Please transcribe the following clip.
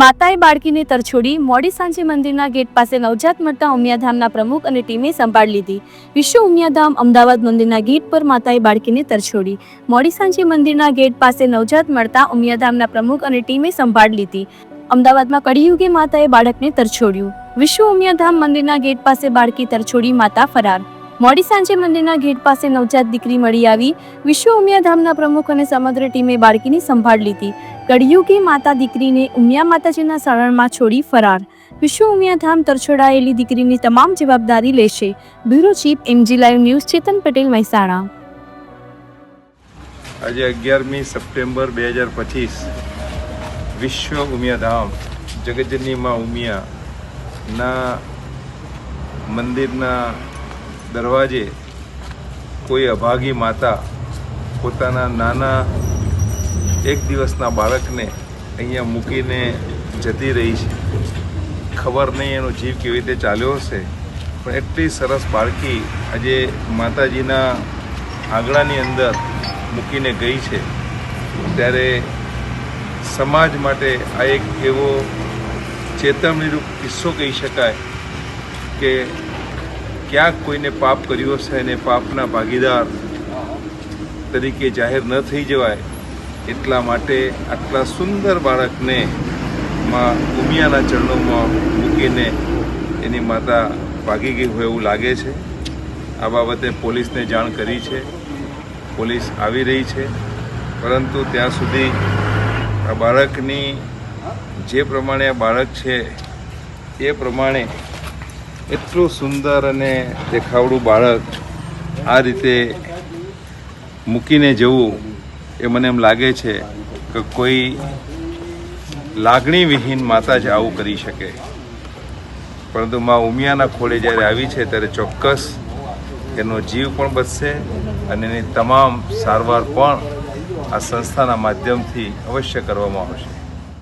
માતાએ બાળકીને તરછોડી મોડી સાંજે મંદિરના ગેટ પાસે નવજાત મળતા ઉમિયાધામના પ્રમુખ અને ટીમે સંભાળ લીધી. વિશ્વ ઉમિયાધામ અમદાવાદ મંદિરના ગેટ પર માતાએ બાળકીને તરછોડી. મોડી સાંજે મંદિરના ગેટ પાસે નવજાત મળતા ઉમિયાધામના પ્રમુખ અને ટીમે સંભાળ લીધી. અમદાવાદમાં કળિયુગે માતાએ બાળકને તરછોડ્યું. વિશ્વ ઉમિયાધામ મંદિરના ગેટ પાસે બાળકી તરછોડી માતા ફરાર. મોડી સાંજે મંદિરના ગેટ પાસે નવજાત દીકરી મળી આવી. વિશ્વ ઉમિયાધામના પ્રમુખ અને સમગ્ર ટીમે બાળકીની સંભાળ લીધી. કળિયુગી માતા દીકરીને ઉમિયા માતાજીના શરણમાં છોડી ફરાર. વિશ્વ ઉમિયાધામ તરછોડાયેલી દીકરીની તમામ જવાબદારી લેશે. Bureau chief MG live news Chetan Patel Mehsana. આજે અગિયારમી સપ્ટેમ્બર બે હજાર પચીસ વિશ્વ ઉમિયાધામ જગતજનની માં ઉમિયાના મંદિરના દરવાજે કોઈ અભાગી માતા પોતાના નાના એક દિવસના બાળકને અહીંયા મૂકીને જતી રહી છે. ખબર નહીં એનો જીવ કેવી રીતે ચાલ્યો હશે, પણ એટલી સરસ બાળકી આજે માતાજીના આંગણાની અંદર મૂકીને ગઈ છે. ત્યારે સમાજ માટે આ એક એવો ચેતવણીરૂપ કિસ્સો કહી શકાય કે ક્યાંક કોઈને પાપ કર્યું હશે અને પાપના ભાગીદાર તરીકે જાહેર ન થઈ જવાય, એટલા માટે આટલા સુંદર બાળકને માં ઉમિયાના ચરણોમાં મૂકીને એની માતા ભાગી ગઈ હોય એવું લાગે છે. આ બાબતે પોલીસને જાણ કરી છે. પોલીસ આવી રહી છે. પરંતુ ત્યાં સુધી આ બાળકની જે પ્રમાણે આ બાળક છે, એ પ્રમાણે એટલું સુંદર અને દેખાવડું બાળક આ રીતે મૂકીને જવું એ મને એમ લાગે છે કે કોઈ લાગણીવિહીન માતા જ આવું કરી શકે. પરંતુ મા ઉમિયાના ખોળે જ્યારે આવી છે ત્યારે ચોક્કસ એનો જીવ પણ બચશે અને એની તમામ સારવાર પણ આ સંસ્થાના માધ્યમથી અવશ્ય કરવામાં આવશે.